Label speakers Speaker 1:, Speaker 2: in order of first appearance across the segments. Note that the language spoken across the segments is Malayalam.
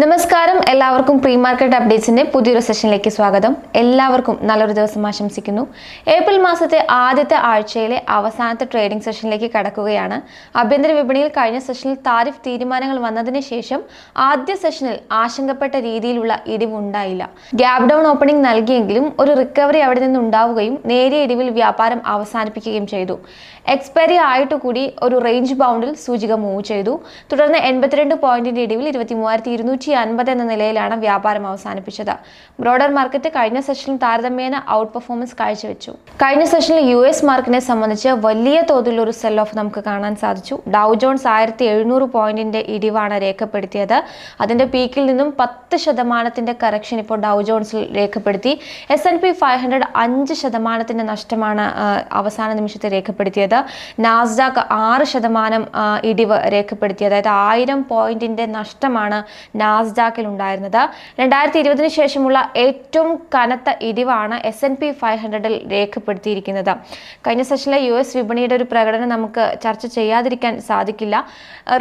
Speaker 1: നമസ്കാരം. എല്ലാവർക്കും പ്രീ മാർക്കറ്റ് അപ്ഡേറ്റ്സിന്റെ പുതിയൊരു സെഷനിലേക്ക് സ്വാഗതം. എല്ലാവർക്കും നല്ലൊരു ദിവസം ആശംസിക്കുന്നു. ഏപ്രിൽ മാസത്തെ ആദ്യത്തെ ആഴ്ചയിലെ അവസാനത്തെ ട്രേഡിംഗ് സെഷനിലേക്ക് കടക്കുകയാണ്. ആഭ്യന്തര വിപണിയിൽ കഴിഞ്ഞ സെഷനിൽ താരിഫ് തീരുമാനങ്ങൾ വന്നതിന് ശേഷം ആദ്യ സെഷനിൽ ആശങ്കപ്പെട്ട രീതിയിലുള്ള ഇടിവുണ്ടായില്ല. ഗ്യാപ് ഡൗൺ ഓപ്പണിംഗ് നൽകിയെങ്കിലും ഒരു റിക്കവറി അവിടെ നിന്ന് ഉണ്ടാവുകയും നേരിയ ഇടിവിൽ വ്യാപാരം അവസാനിപ്പിക്കുകയും ചെയ്തു. എക്സ്പയറി ആയിട്ട് കൂടി ഒരു റേഞ്ച് ബൗണ്ടിൽ സൂചിക മൂവ് ചെയ്തു. തുടർന്ന് എൺപത്തിരണ്ട് പോയിന്റിന്റെ ഇടിവിൽ ഇരുപത്തി മൂവായിരത്തി ഇരുന്നൂറ്റി അൻപത് എന്ന നിലയിലാണ് വ്യാപാരം അവസാനിപ്പിച്ചത്. ബ്രോഡർ മാർക്കറ്റ് കഴിഞ്ഞ സെഷനിൽ താരതമ്യേന ഔട്ട് പെർഫോമൻസ് കാഴ്ചവെച്ചു. കഴിഞ്ഞ സെഷനിൽ യു എസ് മാർക്കിനെ സംബന്ധിച്ച് വലിയ തോതിലുള്ള ഒരു സെൽ ഓഫ് നമുക്ക് കാണാൻ സാധിച്ചു. ഡൗ ജോൺസ് ആയിരത്തി എഴുന്നൂറ് പോയിന്റിന്റെ ഇടിവാണ് രേഖപ്പെടുത്തിയത്. അതിന്റെ പീക്കിൽ നിന്നും പത്ത് ശതമാനത്തിന്റെ കറക്ഷൻ ഇപ്പോൾ ഡൗ ജോൺസിൽ രേഖപ്പെടുത്തി. S N P five hundred അഞ്ച് ശതമാനത്തിന്റെ നഷ്ടമാണ് അവസാന നിമിഷത്തെ രേഖപ്പെടുത്തിയത്. നാസ്ഡാക്ക് ആറ് ശതമാനം ഇടിവ് രേഖപ്പെടുത്തി. അതായത് ആയിരം പോയിന്റിന്റെ നഷ്ടമാണ് നാസ്ഡാക്കിൽ ഉണ്ടായിരുന്നത്. രണ്ടായിരത്തി ഇരുപതിന് ശേഷമുള്ള ഏറ്റവും കനത്ത ഇടിവാണ് എസ് എൻ പി ഫൈവ് ഹൺഡ്രഡിൽ രേഖപ്പെടുത്തിയിരിക്കുന്നത്. കഴിഞ്ഞ സെഷനിലെ യു എസ് വിപണിയുടെ ഒരു പ്രകടനം നമുക്ക് ചർച്ച ചെയ്യാതിരിക്കാൻ സാധിക്കില്ല.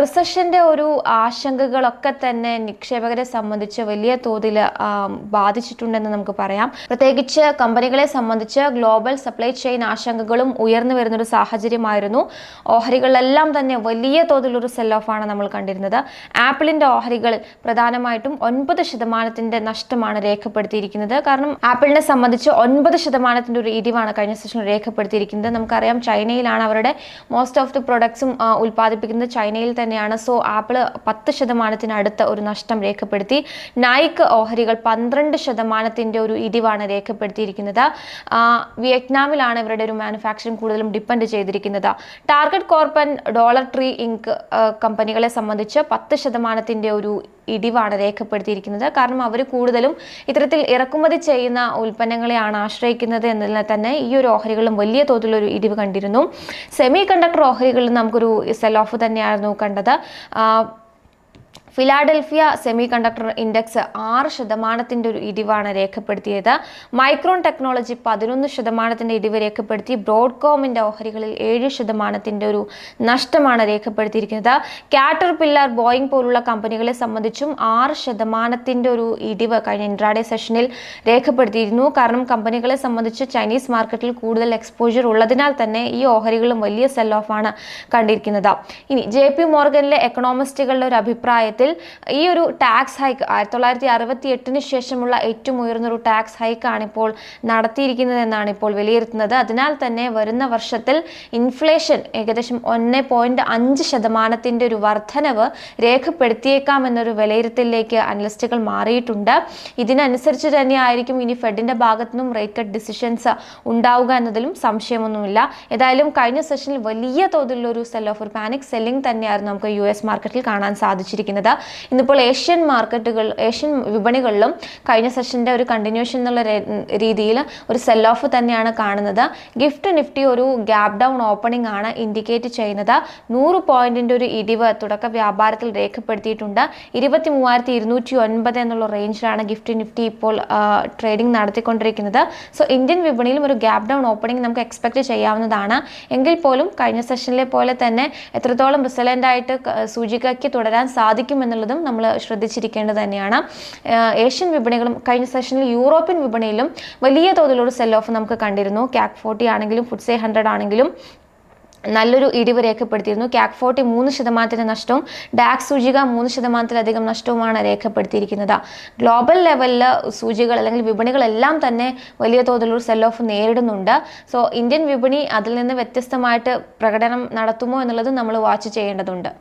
Speaker 1: റിസഷന്റെ ഒരു ആശങ്കകളൊക്കെ തന്നെ നിക്ഷേപകരെ സംബന്ധിച്ച് വലിയ തോതിൽ ബാധിച്ചിട്ടുണ്ടെന്ന് നമുക്ക് പറയാം. പ്രത്യേകിച്ച് കമ്പനികളെ സംബന്ധിച്ച് ഗ്ലോബൽ സപ്ലൈ ചെയിൻ ആശങ്കകളും ഉയർന്നു വരുന്നൊരു സാഹചര്യമായിരുന്നു. ഓഹരികളെല്ലാം തന്നെ വലിയ തോതിലൊരു സെൽ ഓഫാണ് നമ്മൾ കണ്ടിരുന്നത്. ആപ്പിളിന്റെ ഓഹരികൾ പ്രധാനമായിട്ടും ഒൻപത് ശതമാനത്തിന്റെ നഷ്ടമാണ് രേഖപ്പെടുത്തിയിരിക്കുന്നത്. കാരണം ആപ്പിളിനെ സംബന്ധിച്ച് ഒൻപത് ശതമാനത്തിന്റെ ഒരു ഇടിവാണ് കഴിഞ്ഞ സെഷനിൽ രേഖപ്പെടുത്തിയിരിക്കുന്നത്. നമുക്കറിയാം ചൈനയിലാണ് അവരുടെ മോസ്റ്റ് ഓഫ് ദി പ്രൊഡക്ട്സും ഉൽപ്പാദിപ്പിക്കുന്നത്. ചൈനയിൽ തന്നെയാണ്. സോ ആപ്പിൾ പത്ത് ശതമാനത്തിനടുത്ത് ഒരു നഷ്ടം രേഖപ്പെടുത്തി. നായിക് ഓഹരികൾ പന്ത്രണ്ട് ശതമാനത്തിന്റെ ഒരു ഇടിവാണ് രേഖപ്പെടുത്തിയിരിക്കുന്നത്. വിയറ്റ്നാമിലാണ് ഇവരുടെ ഒരു മാനുഫാക്ചറിംഗ് കൂടുതലും ഡിപ്പെൻഡ് ചെയ്തിരിക്കുന്നത്. Target corp and Dollar Tree Inc കമ്പനികളെ സംബന്ധിച്ച് പത്ത് ശതമാനത്തിന്റെ ഒരു ഇടിവാണ് രേഖപ്പെടുത്തിയിരിക്കുന്നത്. കാരണം അവർ കൂടുതലും ഇത്തരത്തിൽ ഇറക്കുമതി ചെയ്യുന്ന ഉൽപ്പന്നങ്ങളെയാണ് ആശ്രയിക്കുന്നത് എന്നതിൽ തന്നെ ഈ ഒരു ഓഹരികളും വലിയ തോതിലൊരു ഇടിവ് കണ്ടിരുന്നു. സെമി കണ്ടക്ടർ ഓഹരികളിൽ നമുക്കൊരു സെൽ ഓഫ് തന്നെയായിരുന്നു കണ്ടത്. ഫിലാഡൽഫിയ സെമി കണ്ടക്ടർ ഇൻഡെക്സ് ആറ് ശതമാനത്തിന്റെ ഒരു ഇടിവാണ് രേഖപ്പെടുത്തിയത്. മൈക്രോൺ ടെക്നോളജി പതിനൊന്ന് ശതമാനത്തിന്റെ ഇടിവ് രേഖപ്പെടുത്തി. ബ്രോഡ്കോമിന്റെ ഓഹരികളിൽ ഏഴ് ശതമാനത്തിന്റെ ഒരു നഷ്ടമാണ് രേഖപ്പെടുത്തിയിരിക്കുന്നത്. കാറ്റർ പില്ലർ ബോയിങ് പോലുള്ള കമ്പനികളെ സംബന്ധിച്ചും ആറ് ശതമാനത്തിന്റെ ഒരു ഇടിവ് കഴിഞ്ഞ ഇൻട്രാഡേ സെഷനിൽ രേഖപ്പെടുത്തിയിരുന്നു. കാരണം കമ്പനികളെ സംബന്ധിച്ച് ചൈനീസ് മാർക്കറ്റിൽ കൂടുതൽ എക്സ്പോജർ ഉള്ളതിനാൽ തന്നെ ഈ ഓഹരികളും വലിയ സെൽ ഓഫാണ് കണ്ടിരിക്കുന്നത്. ഇനി ജെ പി മോർഗനിലെ എക്കണോമിസ്റ്റുകളുടെ ഒരു അഭിപ്രായത്തിൽ ഈ ഒരു ടാക്സ് ഹൈക്ക് ആയിരത്തി തൊള്ളായിരത്തി അറുപത്തി എട്ടിന് ശേഷമുള്ള ഏറ്റവും ഉയർന്ന ഒരു ടാക്സ് ഹൈക്കാണ് ഇപ്പോൾ നടത്തിയിരിക്കുന്നതെന്നാണ് ഇപ്പോൾ വിലയിരുത്തുന്നത്. അതിനാൽ തന്നെ വരുന്ന വർഷത്തിൽ ഇൻഫ്ലേഷൻ ഏകദേശം ഒന്ന് പോയിന്റ് അഞ്ച് ശതമാനത്തിന്റെ ഒരു വർധനവ് രേഖപ്പെടുത്തിയേക്കാം എന്നൊരു വിലയിരുത്തലിലേക്ക് അനലിസ്റ്റുകൾ മാറിയിട്ടുണ്ട്. ഇതിനനുസരിച്ച് തന്നെയായിരിക്കും ഇനി ഫെഡിന്റെ ഭാഗത്തു നിന്നും റേറ്റ് കട്ട് ഡിസിഷൻസ് ഉണ്ടാവുക എന്നതിലും സംശയമൊന്നുമില്ല. ഏതായാലും കഴിഞ്ഞ സെഷനിൽ വലിയ തോതിലുള്ള ഒരു സെൽ ഓഫ് ഒരു പാനിക് സെല്ലിംഗ് തന്നെയായിരുന്നു നമുക്ക് യു എസ് മാർക്കറ്റിൽ കാണാൻ സാധിച്ചിരിക്കുന്നത്. ഇന്നിപ്പോൾ ഏഷ്യൻ മാർക്കറ്റുകൾ ഏഷ്യൻ വിപണികളിലും കഴിഞ്ഞ സെഷന്റെ ഒരു കണ്ടിന്യൂഷൻ എന്നുള്ള രീതിയിൽ ഒരു സെൽ ഓഫ് തന്നെയാണ് കാണുന്നത്. ഗിഫ്റ്റ് നിഫ്റ്റി ഒരു ഗ്യാപ് ഡൗൺ ഓപ്പണിംഗ് ആണ് ഇൻഡിക്കേറ്റ് ചെയ്യുന്നത്. നൂറ് പോയിന്റിന്റെ ഒരു ഇടിവ് തുടക്ക വ്യാപാരത്തിൽ രേഖപ്പെടുത്തിയിട്ടുണ്ട്. ഇരുപത്തി മൂവായിരത്തി ഇരുന്നൂറ്റി ഒൻപത് എന്നുള്ള റേഞ്ചിലാണ് ഗിഫ്റ്റ് നിഫ്റ്റി ഇപ്പോൾ ട്രേഡിംഗ് നടത്തിക്കൊണ്ടിരിക്കുന്നത്. സോ ഇന്ത്യൻ വിപണിയിലും ഒരു ഗ്യാപ് ഡൗൺ ഓപ്പണിംഗ് നമുക്ക് എക്സ്പെക്ട് ചെയ്യാവുന്നതാണ്. എങ്കിൽ പോലും കഴിഞ്ഞ സെഷനിലെ പോലെ തന്നെ എത്രത്തോളം റിസലന്റ് ആയിട്ട് ക- സൂചികയ്ക്ക് തുടരാൻ സാധിക്കും എന്നുള്ളതും നമ്മൾ ശ്രദ്ധിച്ചിരിക്കേണ്ടത് തന്നെയാണ്. ഏഷ്യൻ വിപണികളും കഴിഞ്ഞ സെഷനിൽ യൂറോപ്യൻ വിപണിയിലും വലിയ തോതിലുള്ള സെൽ ഓഫ് നമുക്ക് കണ്ടിരുന്നു. ക്യാക് ഫോർട്ടി ആണെങ്കിലും ഫുഡ്സേ ഹൺഡ്രഡ് ആണെങ്കിലും നല്ലൊരു ഇടിവ് രേഖപ്പെടുത്തിയിരുന്നു. ക്യാക് ഫോർട്ടി മൂന്ന് ശതമാനത്തിന്റെ നഷ്ടവും ഡാക്സ് സൂചിക മൂന്ന് ശതമാനത്തിലധികം നഷ്ടവുമാണ് രേഖപ്പെടുത്തിയിരിക്കുന്നത്. ഗ്ലോബൽ ലെവലിൽ സൂചികൾ അല്ലെങ്കിൽ വിപണികളെല്ലാം തന്നെ വലിയ തോതിലുള്ള സെൽ ഓഫ് നേരിടുന്നുണ്ട്. സോ ഇന്ത്യൻ വിപണി അതിൽ നിന്ന് വ്യത്യസ്തമായിട്ട് പ്രകടനം നടത്തുമോ എന്നുള്ളത് നമ്മൾ വാച്ച് ചെയ്യേണ്ടതുണ്ട്.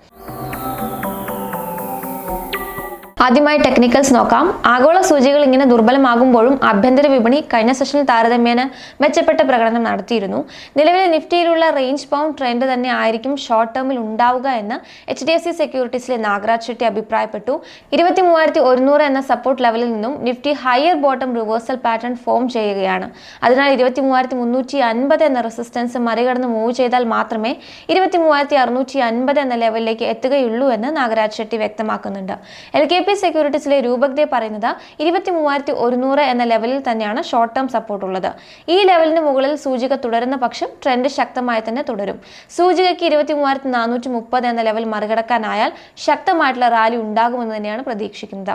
Speaker 1: ആദ്യമായി ടെക്നിക്കൽസ് നോക്കാം. ആഗോള സൂചികൾ ഇങ്ങനെ ദുർബലമാകുമ്പോഴും ആഭ്യന്തര വിപണി കഴിഞ്ഞ സെഷനിൽ താരതമ്യേന മെച്ചപ്പെട്ട പ്രകടനം നടത്തിയിരുന്നു. നിലവിലെ നിഫ്റ്റിയിലുള്ള റേഞ്ച് ബൗണ്ട് ട്രെൻഡ് തന്നെ ആയിരിക്കും ഷോർട്ട് ടേമിൽ ഉണ്ടാവുക എന്ന് എച്ച് ഡി എഫ് സി സെക്യൂരിറ്റീസിലെ നാഗരാജ് ഷെട്ടി അഭിപ്രായപ്പെട്ടു. ഇരുപത്തി മൂവായിരത്തി ഒരുന്നൂറ് എന്ന സപ്പോർട്ട് ലെവലിൽ നിന്നും Nifty higher bottom reversal pattern form ചെയ്യുകയാണ്. അതിനാൽ ഇരുപത്തി മൂവായിരത്തി മുന്നൂറ്റി അൻപത് എന്ന റെസിസ്റ്റൻസ് മറികടന്ന് മൂവ് ചെയ്താൽ മാത്രമേ ഇരുപത്തി മൂവായിരത്തി അറുന്നൂറ്റി അൻപത് എന്ന ലെവലിലേക്ക് എത്തുകയുള്ളൂ എന്ന് നാഗരാജ് ഷെട്ടി വ്യക്തമാക്കുന്നുണ്ട്. എൽ കെ പി പി സെക്യൂരിറ്റീസിലെ രൂപക് പറയുന്നത് ഇരുപത്തി മൂവായിരത്തി ഒരുന്നൂറ് എന്ന ലെവലിൽ തന്നെയാണ് ഷോർട്ട് ടേം സപ്പോർട്ട് ഉള്ളത്. ഈ ലെവലിന് മുകളിൽ സൂചിക തുടരുന്ന പക്ഷം ട്രെൻഡ് ശക്തമായി തന്നെ തുടരും. സൂചികയ്ക്ക് ഇരുപത്തി മൂവായിരത്തി നാനൂറ്റി മുപ്പത് എന്ന ലെവൽ മറികടക്കാനായാൽ ശക്തമായിട്ടുള്ള റാലി ഉണ്ടാകുമെന്ന് തന്നെയാണ് പ്രതീക്ഷിക്കുന്നത്.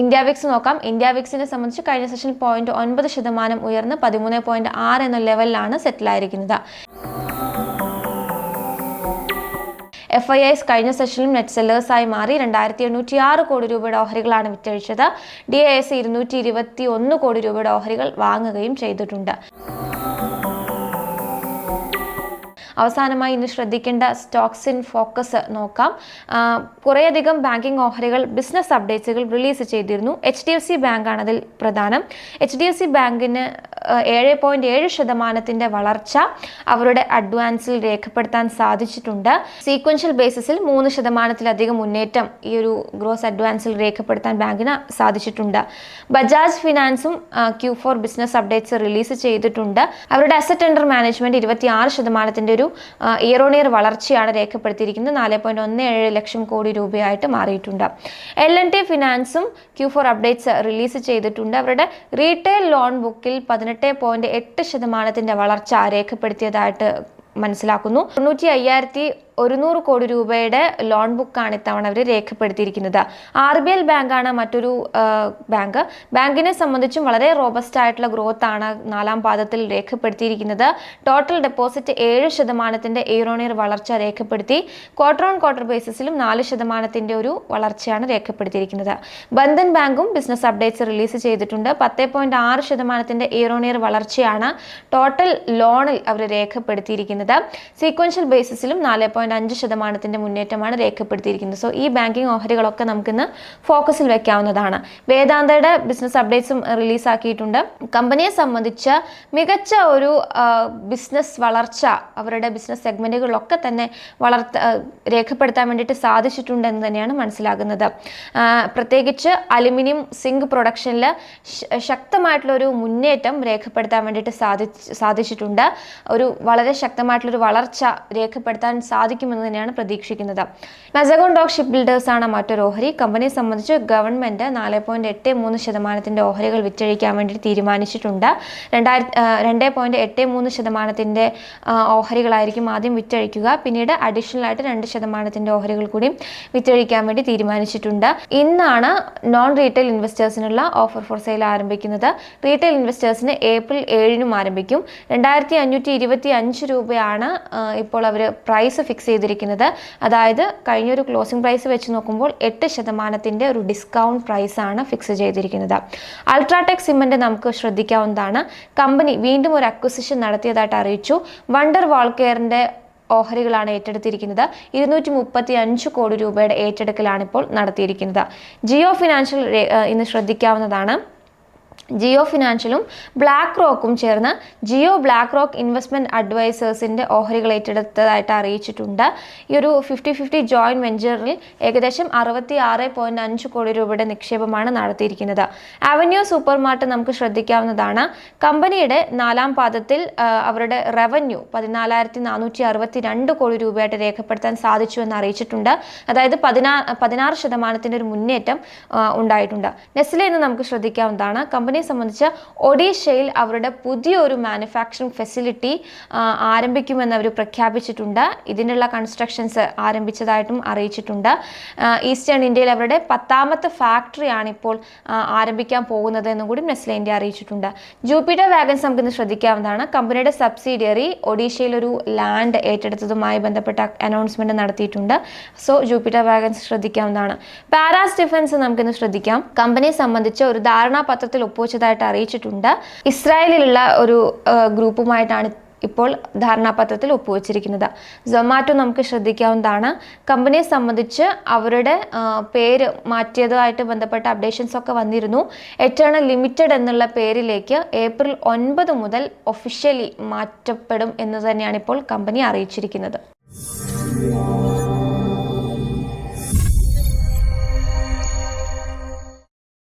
Speaker 1: ഇന്ത്യ വിക്സ് നോക്കാം. ഇന്ത്യ വിക്സിനെ സംബന്ധിച്ച് കഴിഞ്ഞ സെഷൻ പോയിന്റ് ഒൻപത് ശതമാനം ഉയർന്ന് പതിമൂന്ന് പോയിന്റ് ആറ് എന്ന ലെവലിലാണ് സെറ്റിലായിരിക്കുന്നത് എഫ് ഐ ഐസ് കഴിഞ്ഞ സെഷനിലും നെറ്റ് സെല്ലേഴ്സായി മാറി രണ്ടായിരത്തി എണ്ണൂറ്റി ആറ് കോടി രൂപയുടെ ഓഹരികളാണ് വിറ്റഴിച്ചത്. ഡി ഐ എസ് ഇരുന്നൂറ്റി ഇരുപത്തി ഒന്ന് കോടി രൂപയുടെ ഓഹരികൾ വാങ്ങുകയും ചെയ്തിട്ടുണ്ട്. അവസാനമായി ഇന്ന് ശ്രദ്ധിക്കേണ്ട സ്റ്റോക്സ് ഇൻ ഫോക്കസ് നോക്കാം. കുറേയധികം ബാങ്കിംഗ് ഓഹരികൾ ബിസിനസ് അപ്ഡേറ്റ്സുകൾ റിലീസ് ചെയ്തിരുന്നു. എച്ച് ഡി എഫ് സി ബാങ്കാണ് അതിൽ പ്രധാനം. എച്ച് ഡി എഫ് സി ബാങ്കിന് ഏഴ് പോയിന്റ് ഏഴ് ശതമാനത്തിന്റെ വളർച്ച അവരുടെ അഡ്വാൻസിൽ രേഖപ്പെടുത്താൻ സാധിച്ചിട്ടുണ്ട്. സീക്വൻഷ്യൽ ബേസിസിൽ മൂന്ന് ശതമാനത്തിലധികം മുന്നേറ്റം ഈ ഒരു ഗ്രോസ് അഡ്വാൻസിൽ രേഖപ്പെടുത്താൻ ബാങ്കിന് സാധിച്ചിട്ടുണ്ട്. Bajaj ഫിനാൻസും Q four business updates release ചെയ്തിട്ടുണ്ട്. അവരുടെ അസറ്റ് അണ്ടർ മാനേജ്മെന്റ് ഇരുപത്തി ആറ് ശതമാനത്തിന്റെ ഒരു ഇയർ ഓൺ ഇയർ വളർച്ചയാണ് രേഖപ്പെടുത്തിയിരിക്കുന്നത്. നാല് പോയിന്റ് ഒന്ന് ഏഴ് ലക്ഷം കോടി രൂപയായിട്ട് മാറിയിട്ടുണ്ട്. എൽ എൻ ടി ഫിനാൻസും ക്യൂ ഫോർ അപ്ഡേറ്റ്സ് റിലീസ് ചെയ്തിട്ടുണ്ട്. അവരുടെ റീറ്റെയിൽ ലോൺ ബുക്കിൽ പതിനെട്ട് പോയിന്റ് എട്ട് ശതമാനത്തിന്റെ വളർച്ച രേഖപ്പെടുത്തിയതായിട്ട് മനസ്സിലാക്കുന്നു. തൊണ്ണൂറ്റി അയ്യായിരത്തി ഒരുന്നൂറ് കോടി രൂപയുടെ ലോൺ ബുക്കാണ് ഇത്തവണ അവർ രേഖപ്പെടുത്തിയിരിക്കുന്നത്. ആർ ബി എൽ ബാങ്കാണ് മറ്റൊരു ബാങ്ക് ബാങ്കിനെ സംബന്ധിച്ചും വളരെ റോബസ്റ്റ് ആയിട്ടുള്ള ഗ്രോത്ത് ആണ് നാലാം പാദത്തിൽ രേഖപ്പെടുത്തിയിരിക്കുന്നത്. ടോട്ടൽ ഡെപ്പോസിറ്റ് ഏഴ് ശതമാനത്തിന്റെ ഇയറോണിയർ വളർച്ച രേഖപ്പെടുത്തി. ക്വാർട്ടർ ഓൺ ക്വാർട്ടർ ബേസിസിലും നാല് ശതമാനത്തിന്റെ ഒരു വളർച്ചയാണ് രേഖപ്പെടുത്തിയിരിക്കുന്നത്. ബന്ധൻ ബാങ്കും ബിസിനസ് അപ്ഡേറ്റ്സ് റിലീസ് ചെയ്തിട്ടുണ്ട്. പത്ത് പോയിന്റ് ആറ് ശതമാനത്തിന്റെ ഇയറോണിയർ വളർച്ചയാണ് ടോട്ടൽ ലോണിൽ അവർ രേഖപ്പെടുത്തിയിരിക്കുന്നത്. സീക്വൻഷ്യൽ ബേസിസിലും നാല് പോയിന്റ് അഞ്ച് ശതമാനത്തിന്റെ മുന്നേറ്റമാണ് രേഖപ്പെടുത്തിയിരിക്കുന്നത്. സോ ഈ ബാങ്കിങ് ഓഹരികളൊക്കെ നമുക്കിന്ന് ഫോക്കസിൽ വെക്കാവുന്നതാണ്. വേദാന്തയുടെ ബിസിനസ് അപ്ഡേറ്റ്സും റിലീസാക്കിയിട്ടുണ്ട് കമ്പനിയെ സംബന്ധിച്ച മികച്ച ഒരു ബിസിനസ് വളർച്ച അവരുടെ ബിസിനസ് സെഗ്മെന്റുകളിലൊക്കെ തന്നെ വളർത്ത രേഖപ്പെടുത്താൻ വേണ്ടിയിട്ട് സാധിച്ചിട്ടുണ്ട് എന്ന് തന്നെയാണ് മനസ്സിലാകുന്നത്. പ്രത്യേകിച്ച് അലുമിനിയം സിങ്ക് പ്രൊഡക്ഷനിൽ ശക്തമായിട്ടുള്ള ഒരു മുന്നേറ്റം രേഖപ്പെടുത്താൻ വേണ്ടിയിട്ട് സാധി സാധിച്ചിട്ടുണ്ട്. ഒരു വളരെ ശക്തമായിട്ടുള്ളൊരു വളർച്ച രേഖപ്പെടുത്താൻ സാധിക്കും സാധിക്കുമെന്ന് തന്നെയാണ് പ്രതീക്ഷിക്കുന്നത്. മെസഗോൺ ഡോക് ഷിപ്പ് ബിൽഡേഴ്സാണ് മറ്റൊരു ഓഹരി. കമ്പനിയെ സംബന്ധിച്ച് ഗവൺമെന്റ് നാല് പോയിന്റ് എട്ട് മൂന്ന് ശതമാനത്തിന്റെ ഓഹരികൾ വിറ്റഴിക്കാൻ വേണ്ടി തീരുമാനിച്ചിട്ടുണ്ട്. രണ്ടായിരത്തി രണ്ട് പോയിന്റ് എട്ട് മൂന്ന് ശതമാനത്തിന്റെ ഓഹരികളായിരിക്കും ആദ്യം വിറ്റഴിക്കുക. പിന്നീട് അഡീഷണൽ ആയിട്ട് രണ്ട് ശതമാനത്തിന്റെ ഓഹരികൾ കൂടി വിറ്റഴിക്കാൻ വേണ്ടി തീരുമാനിച്ചിട്ടുണ്ട്. ഇന്നാണ് നോൺ റീറ്റെയിൽ ഇൻവെസ്റ്റേഴ്സിനുള്ള ഓഫർ ഫോർ സെയിൽ ആരംഭിക്കുന്നത് റീറ്റെയിൽ ഇൻവെസ്റ്റേഴ്സിന് ഏപ്രിൽ ഏഴിനും ആരംഭിക്കും. രണ്ടായിരത്തി അഞ്ഞൂറ്റി ഇരുപത്തി അഞ്ച് രൂപയാണ് ഇപ്പോൾ അവർ പ്രൈസ് ഫിക്സ് ചെയ്തിരിക്കുന്നത്. അതായത് കഴിഞ്ഞൊരു ക്ലോസിംഗ് പ്രൈസ് വെച്ച് നോക്കുമ്പോൾ എട്ട് ശതമാനത്തിന്റെ ഒരു ഡിസ്കൗണ്ട് പ്രൈസ് ആണ് ഫിക്സ് ചെയ്തിരിക്കുന്നത്. അൾട്രാടെക് സിമെന്റ് നമുക്ക് ശ്രദ്ധിക്കാവുന്നതാണ്. കമ്പനി വീണ്ടും ഒരു അക്വസിഷൻ നടത്തിയതായിട്ട് അറിയിച്ചു. വണ്ടർ വാൾക്കെയറിന്റെ ഓഹരികളാണ് ഏറ്റെടുത്തിരിക്കുന്നത്. ഇരുന്നൂറ്റി മുപ്പത്തി അഞ്ച് കോടി രൂപയുടെ ഏറ്റെടുക്കലാണ് ഇപ്പോൾ നടത്തിയിരിക്കുന്നത്. ജിയോ ഫിനാൻഷ്യൽ ഇന്ന് ശ്രദ്ധിക്കാവുന്നതാണ്. ജിയോ ഫിനാൻഷ്യലും ബ്ലാക്ക് റോക്കും ചേർന്ന് ജിയോ ബ്ലാക്ക് റോക്ക് ഇൻവെസ്റ്റ്മെന്റ് അഡ്വൈസേഴ്സിന്റെ ഓഹരികൾ ഏറ്റെടുത്തതായിട്ട് അറിയിച്ചിട്ടുണ്ട്. ഈ ഒരു ഫിഫ്റ്റി ഫിഫ്റ്റി ജോയിന്റ് വെഞ്ചറിൽ ഏകദേശം അറുപത്തി ആറ് പോയിന്റ് അഞ്ച് കോടി രൂപയുടെ നിക്ഷേപമാണ് നടത്തിയിരിക്കുന്നത്. അവന്യൂ സൂപ്പർ മാർട്ട് നമുക്ക് ശ്രദ്ധിക്കാവുന്നതാണ്. കമ്പനിയുടെ നാലാം പാദത്തിൽ അവരുടെ റവന്യൂ പതിനാലായിരത്തി നാനൂറ്റി അറുപത്തി രണ്ട് കോടി രൂപയായിട്ട് രേഖപ്പെടുത്താൻ സാധിച്ചു എന്ന് അറിയിച്ചിട്ടുണ്ട്. അതായത് പതിനാ പതിനാറ് ശതമാനത്തിന്റെ ഒരു മുന്നേറ്റം ഉണ്ടായിട്ടുണ്ട്. നെസ്ലെ എന്ന് നമുക്ക് ശ്രദ്ധിക്കാവുന്നതാണ്. കമ്പനി സംബന്ധിച്ച് ഒഡീഷയിൽ അവരുടെ പുതിയൊരു മാനുഫാക്ചറിങ് ഫെസിലിറ്റി ആരംഭിക്കുമെന്ന് അവർ പ്രഖ്യാപിച്ചിട്ടുണ്ട്. ഇതിനുള്ള കൺസ്ട്രക്ഷൻസ് ആരംഭിച്ചതായിട്ടും അറിയിച്ചിട്ടുണ്ട്. ഈസ്റ്റേൺ ഇന്ത്യയിൽ അവരുടെ പത്താമത്തെ ഫാക്ടറിയാണ് ഇപ്പോൾ ആരംഭിക്കാൻ പോകുന്നത് എന്നും കൂടി നെസ്ലെ ഇന്ത്യ അറിയിച്ചിട്ടുണ്ട്. ജൂപ്പിറ്റർ വാഗൻസ് നമുക്കിന്ന് ശ്രദ്ധിക്കാവുന്നതാണ്. കമ്പനിയുടെ സബ്സിഡിയറി ഒഡീഷയിൽ ഒരു ലാൻഡ് ഏറ്റെടുത്തതുമായി ബന്ധപ്പെട്ട അനൗൺസ്മെന്റ് നടത്തിയിട്ടുണ്ട്. സോ ജൂപ്പിറ്റർ വാഗൻസ് ശ്രദ്ധിക്കാവുന്നതാണ്. പാരാസ് ഡിഫൻസ് നമുക്കിന്ന് ശ്രദ്ധിക്കാം. കമ്പനിയെ സംബന്ധിച്ച് ഒരു ധാരണാപത്രത്തിൽ ഒപ്പുവെച്ചതായിട്ട് അറിയിച്ചിട്ടുണ്ട്. ഇസ്രായേലിലുള്ള ഒരു ഗ്രൂപ്പുമായിട്ടാണ് ഇപ്പോൾ ധാരണാപത്രത്തിൽ ഒപ്പുവെച്ചിരിക്കുന്നത്. സൊമാറ്റോ നമുക്ക് ശ്രദ്ധിക്കാവുന്നതാണ്. കമ്പനിയെ സംബന്ധിച്ച് അവരുടെ പേര് മാറ്റിയതുമായിട്ട് ബന്ധപ്പെട്ട അപ്ഡേഷൻസ് ഒക്കെ വന്നിരുന്നു. എറ്റേണൽ ലിമിറ്റഡ് എന്നുള്ള പേരിലേക്ക് ഏപ്രിൽ ഒൻപത് മുതൽ ഒഫീഷ്യലി മാറ്റപ്പെടും എന്ന് തന്നെയാണ് ഇപ്പോൾ കമ്പനി അറിയിച്ചിരിക്കുന്നത്.